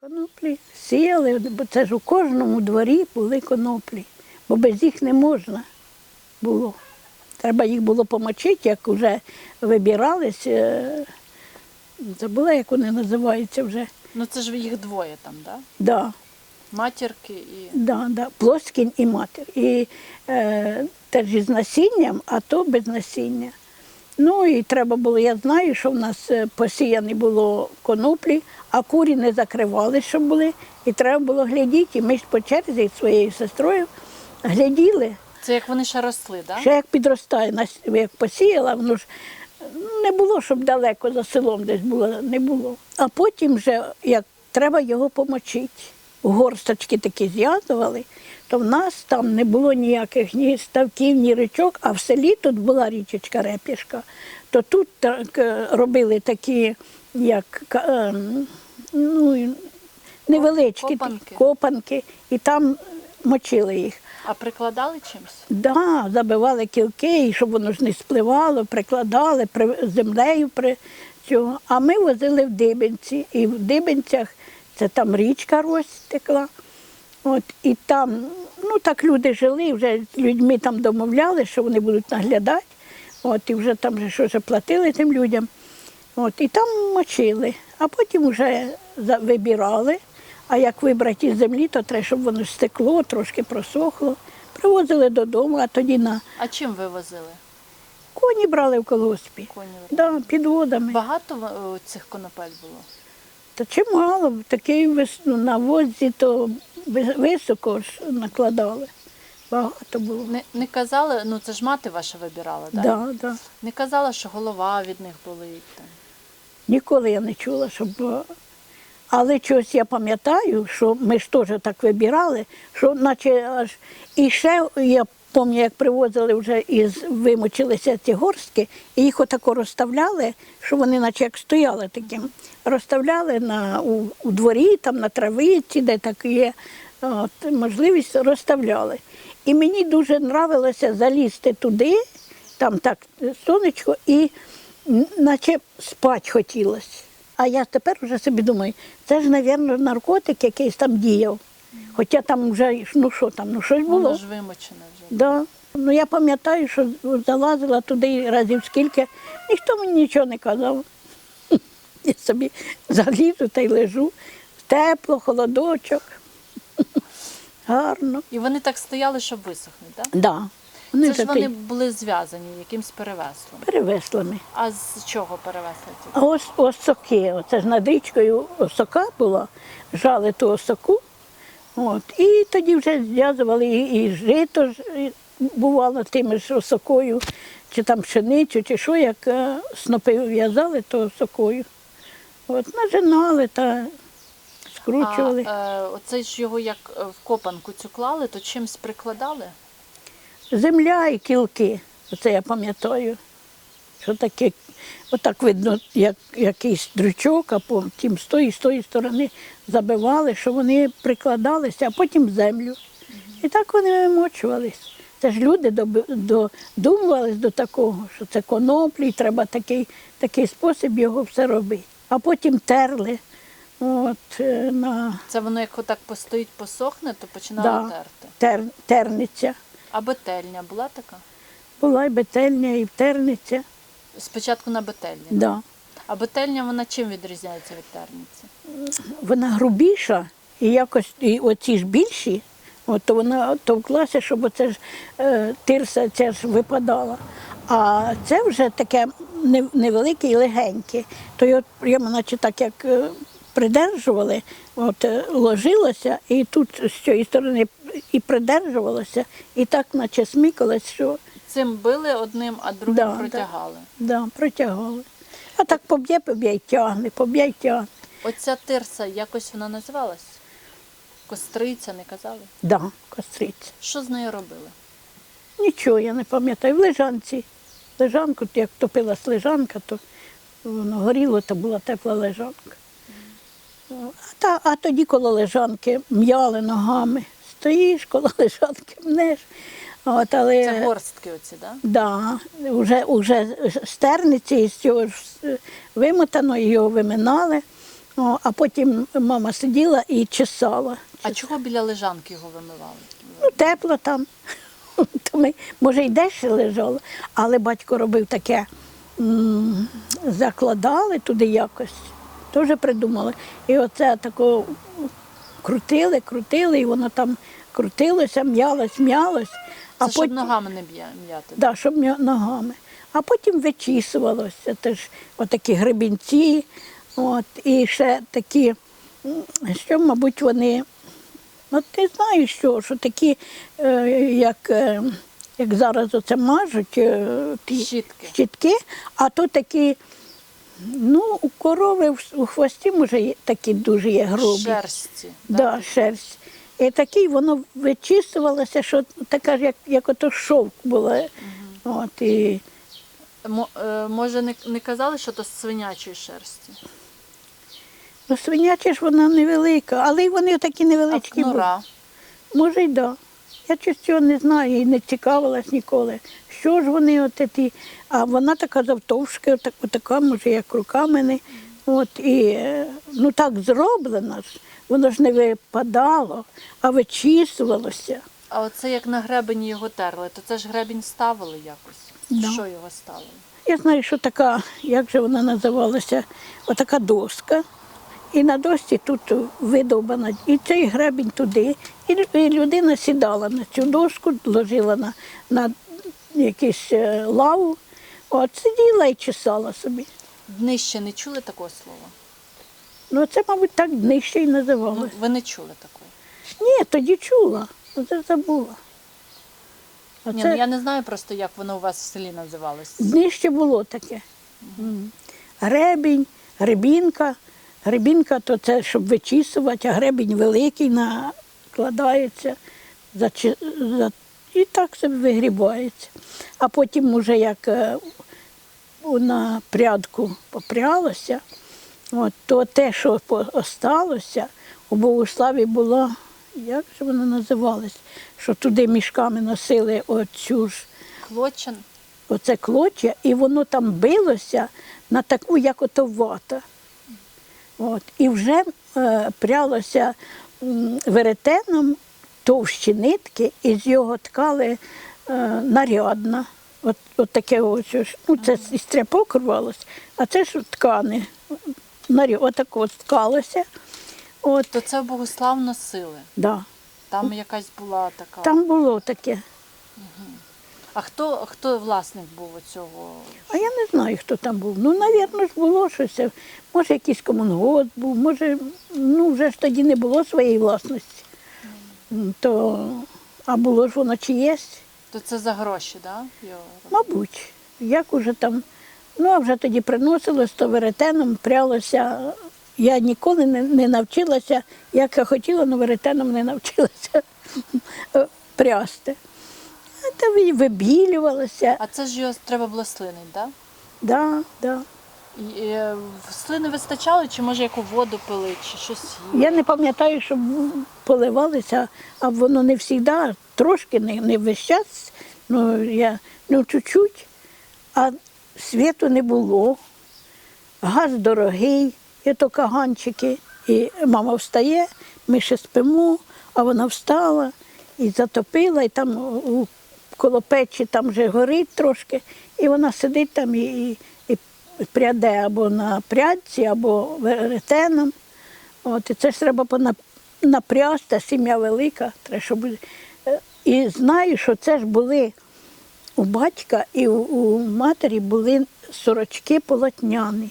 Коноплі сіяли, бо це ж у кожному дворі були коноплі, бо без їх не можна було. Треба їх було помочити, як вже вибирались. е, Забула, як вони називаються вже. Ну це ж їх двоє там, да? Да, Матірки і. да, да, плоскінь і матір. І е, теж із насінням, а то без насіння. Ну і треба було, я знаю, що в нас е, посіяні було коноплі, а курі не закривали, щоб були. І треба було глядіти. І ми ж по черзі з своєю сестрою гляділи, Це як вони ще росли, да? що як підростає, як посіяла, воно ж не було, щоб далеко за селом десь було, не було. А потім вже, як треба його помочити. Горсточки такі зв'язували, то в нас там не було ніяких ні ставків, ні річок, а в селі тут була річечка Репішка. То тут так е, робили такі, як ем, ну, невеличкі Копанки. копанки, і там мочили їх. А прикладали чимось? Да, забивали кілки, і щоб воно ж не спливало, прикладали при, землею при цього. А ми возили в Дибенці. І в Дибенцях це там річка розтекла. От, і там, ну так люди жили, вже людьми там домовляли, що вони будуть наглядати. От, і вже там вже щось платили тим людям. От, і там мочили, а потім вже вибирали. А як вибрати із землі, то треба, щоб воно стекло, трошки просохло. Привозили додому, а тоді на А чим ви возили? коні брали в колгоспі. Коні? Да, під водами. Багато е, цих конопель було? Та чимало, такий ну, на возі, то високо ж накладали. Багато було. Не, не казали, ну це ж мати ваша вибирала, так? Да, да. Не казала, що голова від них болить. Там. Ніколи я не чула, щоб. Але чогось я пам'ятаю, що ми ж теж так вибирали, що наче аж і ще я пам'ятаю, як привозили вже із вимочилися ці горстки, і їх отако розставляли, що вони наче як стояли таким. Розставляли на, у, у дворі, там на травиці, де так є от, можливість, розставляли. І мені дуже нравилося залізти туди, там так сонечко, і наче спати хотілося. А я тепер вже собі думаю, це ж, мабуть, наркотик якийсь там діяв. Хоча там вже, ну що там, ну щось було. Воно ж вимочене вже. Да. Ну я пам'ятаю, що залазила туди разів скільки, ніхто мені нічого не казав. Я собі залізу та й лежу. Тепло, холодочок. Гарно. І вони так стояли, щоб висохнути, так? Да. Вони Це ж вони були зв'язані якимсь перевеслом. перевеслими. А з чого перевесли ці? А ось осоки, оце ж над річкою осока була, жали ту осоку. От, і тоді вже зв'язували і, і жито ж і бувало тими ж осокою, чи там пшеницю, чи що, як е, снопи в'язали, то осокою. От, нажинали та скручували. А е, оце ж його як е, в копанку цю клали, то чимсь прикладали? Земля і кілки. Оце я пам'ятаю. Що таке, отак видно, як якийсь дрючок, а потім з тої, з тої сторони забивали, що вони прикладалися, а потім землю. І так вони вимочувались. Це ж люди додумувались до такого, що це коноплі, треба такий, такий спосіб його все робити. А потім терли. От, е, на Це воно як отак постоїть, посохне, то починало да, терти. тер, терниця. А бетельня була така? Була і бетельня, і терниця. Спочатку на бетельні. Да. А бетельня вона чим відрізняється від терниці? вона грубіша, і якось і оці ж більші, от, то вона товклася, щоб оце ж е, тирса ця ж випадала. А це вже таке невелике і легеньке. То й от прямо наче так як е, придержували, от е, ложилося, і тут з цієї сторони і придержувалося, і так наче смикалось, що Цим били одним, а другим Да, да. протягали. да, протягували. А так поб'є, поб'є й тягне, поб'є й тягне. Оця тирса, якось вона називалась? Костриця, не казали? Да, костриця. Що з нею робили? Нічого, я не пам'ятаю. В лежанці. Лежанку, як топилась лежанка, то воно горіло, то була тепла лежанка. А, та, а тоді коло лежанки м'яли ногами. Стоїш коло лежанки, мнеш. От, але, Це горстки оці, так? Да? да, вже, вже стерниці з цього ж е, вимотано, його виминали. О, а потім мама сиділа і чесала. А чого біля лежанки його вимивали? Ну, тепло там. То ми, може, й дешево лежало, але батько робив таке, закладали туди якось, теж придумали. І оце тако крутили, крутили, і воно там крутилося, м'ялось, м'ялось. Це А щоб потім, ногами не б'я- м'яти. да, щоб м'я- ногами. А потім вичісувалося. Теж отакі гребінці, от, і ще такі, м, що, мабуть, вони. Ну, ти знаєш, що, що такі, е, як, е, як зараз оце мажуть, е, ті Щітки. щітки, а то такі, ну, у корови в- у хвості, може, є такі дуже є грубі. Шерсті. Да, шерсть. І такий воно вичісувалося, що така ж, як, як ото шовк було. От, і, е, Може, не, не казали, що то з свинячої шерсті? ну, свиняча ж вона невелика, але й вони такі А невеличкі були. Може, й да. Я цього не знаю і не цікавилась ніколи. Що ж вони от ті, а вона така завтовшки, отак, отака, може, як руками. От, і е, ну так зроблено ж, воно ж не випадало, а вичісувалося. А оце як на гребені його терли, то це ж гребінь ставили якось. Да. Що його ставили? Я знаю, що така, як же вона називалася, отака доска. І на дошці тут видовбана, і цей гребінь туди. І людина сідала на цю дошку, ложила на, на якусь е, лаву, от сиділа і чесала собі. Днище не чули такого слова? Ну, це, мабуть, так днище Ну, називалося. ви не чули такого. Ні, тоді чула, ну це забула. А Ні, це ну я не знаю просто, як воно у вас в селі називалось. днище було таке. М. Гребінь, гребінка. Гребінка то це, щоб вичісувати, а гребінь великий накладається зачи- за- і так собі вигрібається. А потім уже як е, на прядку попрялося, от, то те, що осталося, у Богославі було, як же воно називалось, що туди мішками носили оцю ж Клочин. оце клочя, і воно там билося на таку, як ото вата. От. І вже е, прялося веретеном товщі нитки, і з його ткали е, нарядна. От, от таке ось, ну це із тряпок рвалося, а це ж ткани. Наряд, отако ткалося. От, То це в Богослав носили. да. Там якась була така. Там було таке. А хто, хто власник був цього? А я не знаю, хто там був. Ну, ж було щось. Може, якийсь комунгод був, може, ну вже ж тоді не було своєї власності. То, а було ж воно чиєсь, То це за гроші, да? Його мабуть. Як уже там, ну а вже тоді приносилось, то веретеном прялося. Я ніколи не, не навчилася, як я хотіла, але веретеном не навчилася прясти. А там і вибілювалося. А це ж його треба було слинити, да? Да, да. І, е, слини вистачало, чи може яку воду пили, чи щось їли? Я не пам'ятаю, щоб поливалися, а воно не завжди, трошки, не, не весь час, ну, я, ну чуть-чуть, а світу не було. Газ дорогий, і то каганчики. І мама встає, ми ще спимо, а вона встала і затопила, і там у, коло печі там вже горить трошки, і вона сидить там і, і, пряде або на прядці, або веретеном. От, і це ж треба пона- напрясти, сім'я велика. Треба, щоб... е, І знаю, що це ж були у батька і у, матері були сорочки полотняні.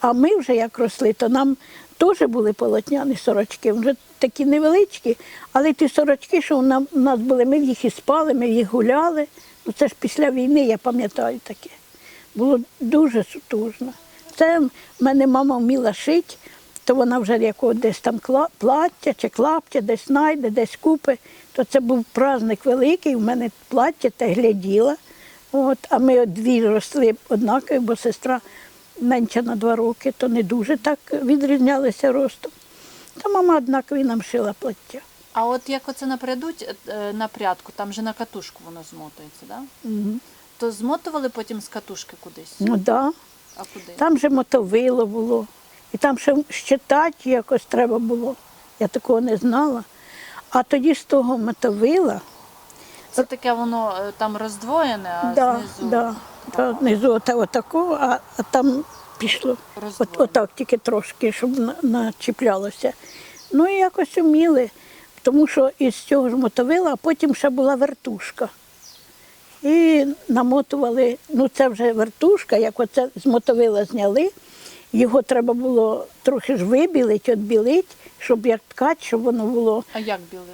А ми вже як росли, то нам теж були полотняні сорочки, вже такі невеличкі, але ті сорочки, що у нас були, ми в їх і спали, ми в їх гуляли. Ну, це ж після війни, я пам'ятаю таке. Було дуже сутужно. Це в мене мама вміла шити, то вона вже якого десь там плаття чи клаптя десь знайде, десь купи. То це був праздник великий, у мене плаття та гляділа. От, а ми дві росли однакові, бо сестра менша на два роки, то не дуже так відрізнялися ростом. Та мама однакові нам шила плаття. А от як оце напрядуть е, на прядку, там же на катушку воно змотується, да? Мгм. То змотували потім з катушки кудись? Ну так. Да. А куди? Там же мотовило було. І там ще щитати якось треба було. Я такого не знала. А тоді з того мотовила, Це таке воно е, там роздвоєне, а да, знизу да, да, внизу ота, отако, а, а там пішло от, роздвоєне. отак тільки трошки, щоб на- начіплялося. Ну і якось уміли, тому що із цього ж мотовила, а потім ще була вертушка. І намотували, ну це вже вертушка, як оце з мотовила зняли. Його треба було трохи ж вибілити, відбілити, щоб як ткать, щоб воно було. А як білили?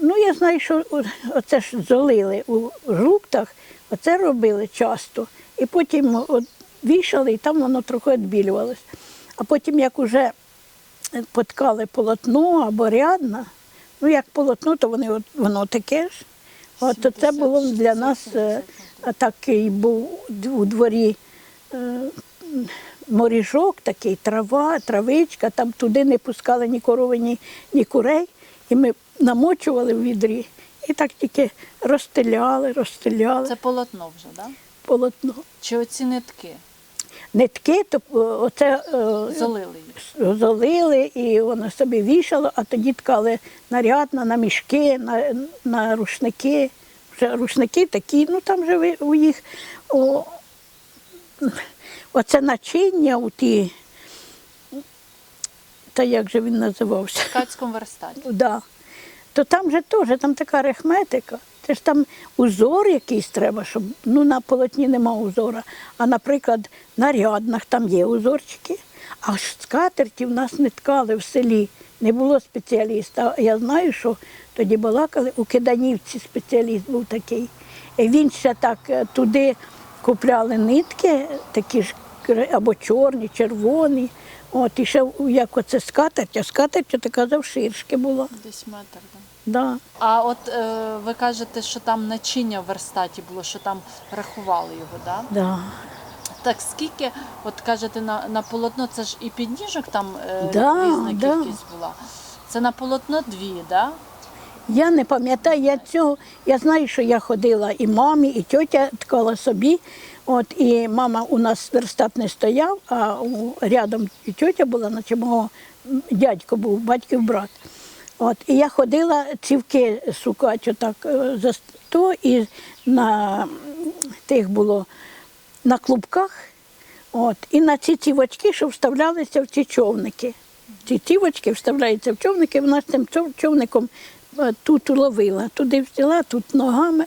Ну, я знаю, що оце ж золили у жуктах, оце робили часто. І потім от вішали, і там воно трохи відбілювалось. А потім, як уже поткали полотно або рядна, ну як полотно, то вони, от, воно таке ж. От це було для нас е, такий був у дворі е, моріжок, такий трава, травичка, там туди не пускали ні корови, ні, ні курей. І ми намочували в відрі і так тільки розстеляли, розстеляли Це полотно вже, да? полотно. Чи оці нитки? Нитки, то е, оце е, Залили їх. залили і воно собі вішало, а тоді ткали нарядно на мішки, на, на рушники. Вже рушники такі, ну там же у їх о, оце начиння у ті, та як же він називався? В ткацькому верстаті. Да. То там же теж там така арифметика. Це ж там узор якийсь треба, щоб ну на полотні нема узора. А наприклад, на ряднах там є узорчики, а ж скатерті в нас не ткали в селі. Не було спеціаліста. Я знаю, що тоді балакали, у Киданівці спеціаліст був такий. І він ще так е, туди купляли нитки, такі ж або чорні, червоні. От, і ще як оце скатерть, а скатерть така завширшки була. Десь метр. Да. Да. А от е, ви кажете, що там начиння в верстаті було, що там рахували його, да? Да. Так скільки, от кажете, на, на полотно це ж і підніжок там е, Да, різна да. кількість була. Це на полотно дві, да? Я не пам'ятаю, я цього. Я знаю, що я ходила і мамі, і тьотя ткала собі. От, і мама у нас верстат не стояв, а рядом і тьотя була, наче мого дядько був, батьків брат. От, і я ходила цівки шукати отак е, за сто, і на тих було на клубках. От, і на ці цівочки, що вставлялися в ці човники. Ці цівочки вставляються в човники, вона з цим човником е, тут уловила, туди взяла, тут ногами.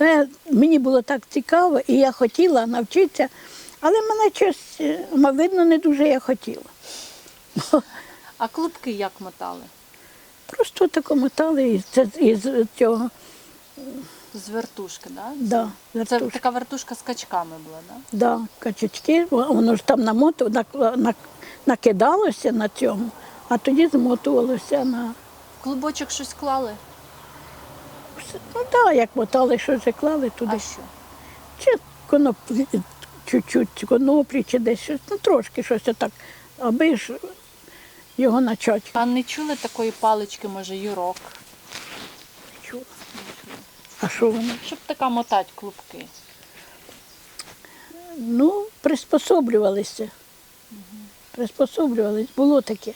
Е, Мені було так цікаво, і я хотіла навчитися, але мене щось, е, видно, не дуже я хотіла. А клубки як мотали? Просто тако мотали із, із цього. З вертушки, да? Да, Це така вертушка з качками була, да? Да, качечки, воно ж там намоту, нак- накидалося на цьому, а тоді змотувалося на. В клубочок щось клали? Ну так, як мотали, що вже клали туди. А що? Чи коноплі, чуть-чуть коноплі, чи десь щось, ну трошки щось отак, аби ж його начать. А не чули такої палички, може, юрок? Чула. А що воно? Щоб така мотать клубки. Ну, приспособлювалися. Приспособлювались, було таке.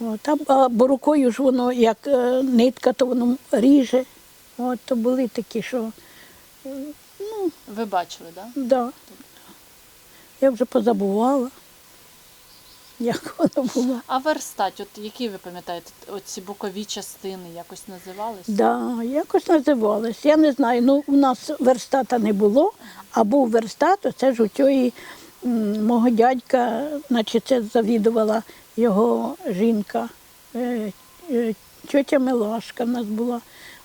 От, а, бо рукою ж воно, як е, нитка, то воно ріже. От, то були такі, що ну, Ви бачили, да? да. Я вже позабувала, як воно було. А верстать, от які ви пам'ятаєте, оці бокові частини якось називались? Да, якось називалось. Я не знаю. Ну, у нас верстата не було, а був верстат, це ж у м, мого дядька, значить, це завідувала його жінка, е, е, тьотя Милашка в нас була.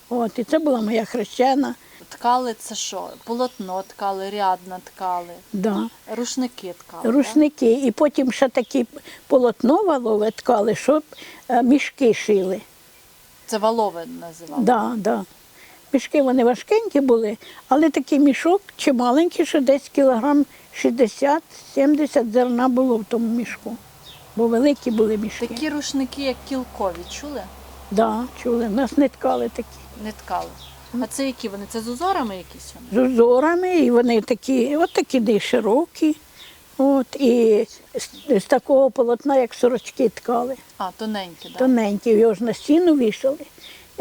От, і це була моя хрещена. Ткали це що? Полотно ткали, рядна ткали, Да. рушники ткали. да? Рушники. І потім ще такі полотно валове ткали, щоб е, мішки шили. Це валове називали. Да, да. Мішки вони важкенькі були, але такий мішок чи маленький, що десь кілограм 60-70 зерна було в тому мішку. Бо великі були мішки. Такі рушники, як кілкові, чули? Да, чули. Нас не ткали такі. Не ткали. А це які вони? Це з узорами якісь вони? З узорами, і вони такі, от такі де широкі. От, і з, з такого полотна, як сорочки ткали. А, тоненькі, так? тоненькі, його ж на стіну вішали.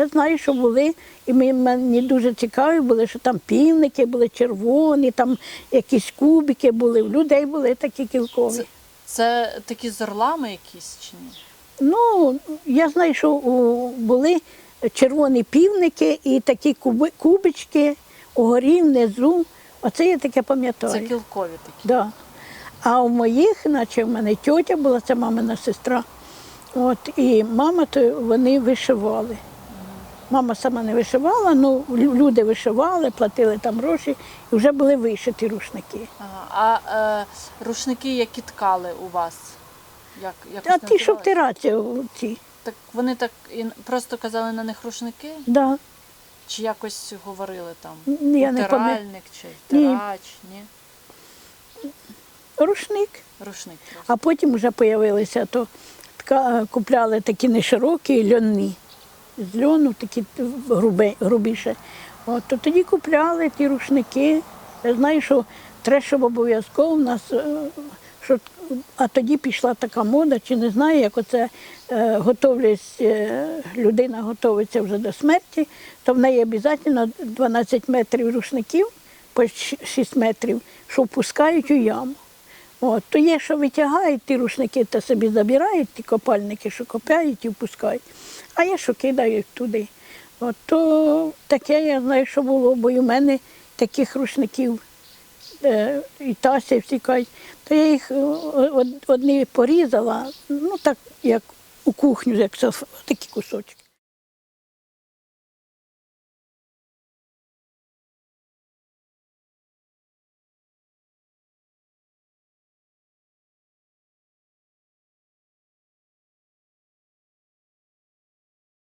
Я знаю, що були, і ми- мені дуже цікаві були, що там півники були червоні, там якісь кубики були, в людей були такі кілкові. Це, це такі з орлами якісь чи ні? Ну, я знаю, що були червоні півники і такі куби, кубички угорі внизу. Оце я таке пам'ятаю. Це кілкові такі. Да. А у моїх, наче в мене тьотя була, це мамина сестра. От, і мама, то вони вишивали. Мама сама не вишивала, ну люди вишивали, платили там гроші, і вже були вишиті рушники. Ага. А е, рушники, які ткали у вас? Як, якось А ті, що називались? втираться, ці. Так вони так і просто казали на них рушники? Да. Чи якось говорили там? Н- я не пам'ятаю. Втиральник чи Ні. втирач? Ні. Рушник. Рушник просто. А потім вже з'явилися, то тка, купляли такі неширокі льонні. З льону такі грубіше. От, то тоді купляли ті рушники. Я знаю, що треба, обов'язково в нас, е, що, а тоді пішла така мода, чи не знаю, як оце е, готовлять, е, людина готується вже до смерті, то в неї обов'язково 12 метрів рушників по 6 метрів, що впускають у яму. От, то є, що витягають ті рушники та собі забирають, ті копальники, що копають і впускають, а є, що кидають туди. От, то таке я знаю, що було, бо у мене таких рушників е, і Тася всі кажуть, то я їх е, одні порізала, ну так як у кухню, як такі кусочки.